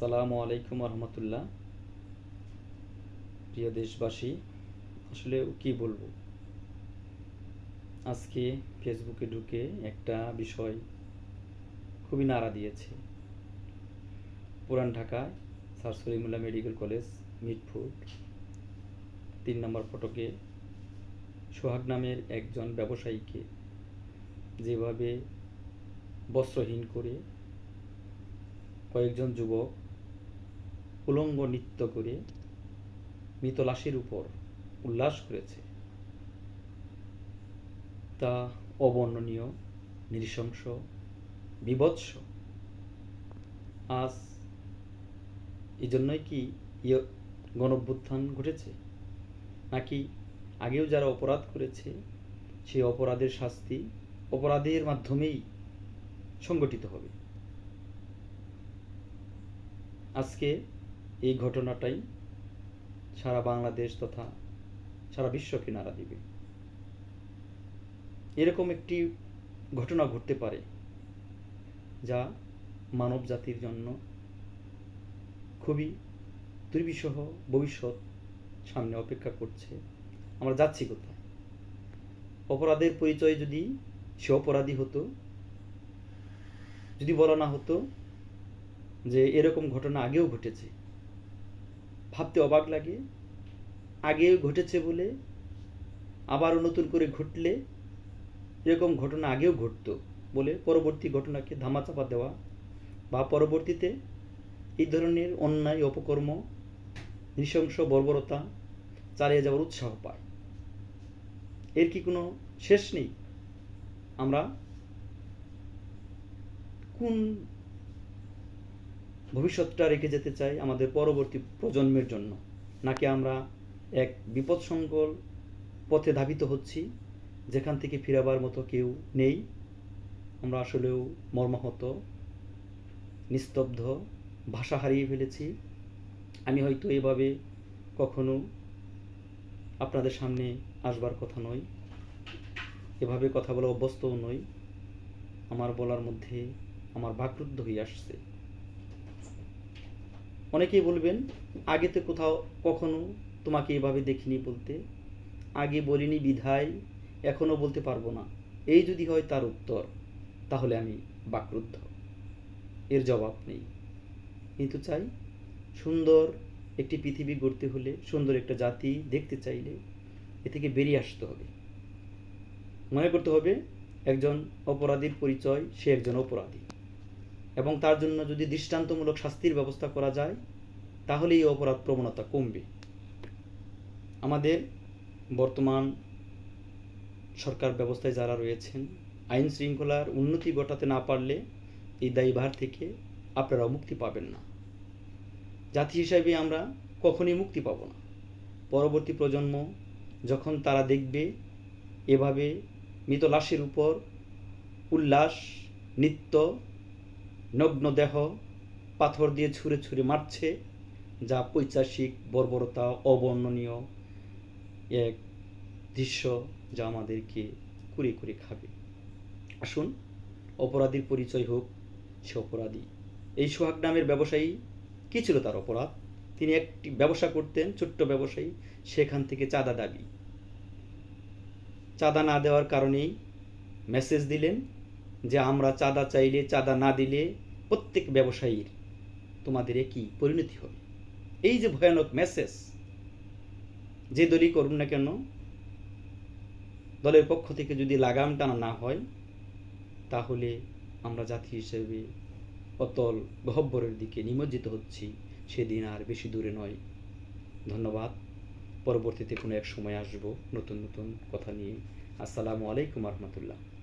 সালামু আলাইকুম রহমতুল্লাহ। প্রিয় দেশবাসী, আসলে কি বলব? আজকে ফেসবুকে ঢুকে একটা বিষয় খুবই নাড়া দিয়েছে। পুরান ঢাকায় sir Salimullah medical college Mitford তিন নম্বর ফটকে সোহাগ নামের একজন ব্যবসায়ীকে যেভাবে বস্ত্রহীন করে কয়েকজন যুবক উলঙ্গ নৃত্য করে মৃত লাশের উপর উল্লাস করেছে। তা অবর্ণনীয়, নৃশংস, বিভৎস। আজ এই জন্যই কি গণভ্যুত্থান ঘটেছে? নাকি আগেও যারা অপরাধ করেছে, সেই অপরাধের শাস্তি অপরাধের মাধ্যমেই সংগঠিত হবে? আজকে এই ঘটনাটাই সারা বাংলাদেশ তথা সারা বিশ্বকে নাড়া দিবে। এরকম একটি ঘটনা ঘটতে পারে যা মানব জাতির জন্য খুবই দুর্বিষহ ভবিষ্যৎ সামনে অপেক্ষা করছে। আমরা যাচ্ছি কোথায়? অপরাধের পরিচয় যদি সে অপরাধী হতো, যদি বলা না হতো যে এরকম ঘটনা আগেও ঘটেছে ভাবতে অবাক লাগে। আগে ঘটেছে বলে, আবারও নতুন করে ঘটলে, এরকম ঘটনা আগেও ঘটতো বলে পরবর্তী ঘটনাকে ধামাচাপা দেওয়া বা পরবর্তীতে এই ধরনের অন্যায়, অপকর্ম, নৃশংস বর্বরতা চালিয়ে যাওয়ার উৎসাহ পায়। এর কি কোনো শেষ নেই? আমরা কোন ভবিষ্যৎটা রেখে যেতে চাই আমাদের পরবর্তী প্রজন্মের জন্য। নাকি আমরা এক বিপদসংকুল পথে ধাবিত হচ্ছি, যেখান থেকে ফিরাবার মতো কেউ নেই? আমরা আসলেও মর্মাহত, নিস্তব্ধ, ভাষা হারিয়ে ফেলেছি। আমি হয়তো এভাবে কখনো আপনাদের সামনে আসবার কথা নয় এভাবে কথা বলা অভ্যস্তও নই। আমার বলার মধ্যে আমার বাকরুদ্ধ হয়ে আসছে। অনেকেই বলবেন, আগে তো কোথাও কখনো তোমাকে এভাবে দেখিনি বলতে। আগে বলিনি বিধায়, এখনও বলতে পারব না। এই যদি হয় তার উত্তর, তাহলে আমি বাকরুদ্ধ। এর জবাব নেই। কিন্তু চাই, সুন্দর একটি পৃথিবী গড়তে হলে, সুন্দর একটা জাতি দেখতে চাইলে এ থেকে বেরিয়ে আসতে হবে। মনে করতে হবে, একজন অপরাধীর পরিচয়, সে একজন অপরাধী। এবং তার জন্য যদি দৃষ্টান্তমূলক শাস্তির ব্যবস্থা করা যায় তাহলে এই অপরাধ প্রবণতা কমবে। আমাদের বর্তমান সরকার ব্যবস্থায় যারা রয়েছেন, আইন শৃঙ্খলার উন্নতি ঘটাতে না পারলে এই দায়ীভার থেকে আপনারা মুক্তি পাবেন না। জাতি হিসাবে আমরা কখনই মুক্তি পাব না। পরবর্তী প্রজন্ম যখন তারা দেখবে এভাবে মৃত লাশের উপর উল্লাস, নৃত্য নগ্ন দেহ পাথর দিয়ে ছুঁড়ে ছুঁড়ে মারছে, যা পৈচাসিক বর্বরতা অবর্ণনীয় এক দৃশ্য যা আমাদেরকে কুড়ে কুড়ে খাবে। আসুন, অপরাধীর পরিচয় হোক সে অপরাধী। এই সোহাগ নামের ব্যবসায়ী কী ছিল তার অপরাধ? তিনি একটি ব্যবসা করতেন, ছোট্ট ব্যবসায়ী, সেখান থেকে চাঁদা দাবি। চাঁদা না দেওয়ার কারণেই মেসেজ দিলেন যে আমরা চাঁদা চাইলে, চাঁদা না দিলে প্রত্যেক ব্যবসায়ীর তোমাদের কি পরিণতি হবে। এই যে ভয়ানক মেসেজ যে দলই করুন না কেন, দলের পক্ষ থেকে যদি লাগাম টানা না হয়, তাহলে আমরা জাতি হিসেবে অতল গহব্বরের দিকে নিমজ্জিত হচ্ছি। সেদিন আর বেশি দূরে নয়। ধন্যবাদ। পরবর্তীতে কোনো এক সময় আসব নতুন নতুন কথা নিয়ে। আসসালামু আলাইকুম রহমতুল্লাহ।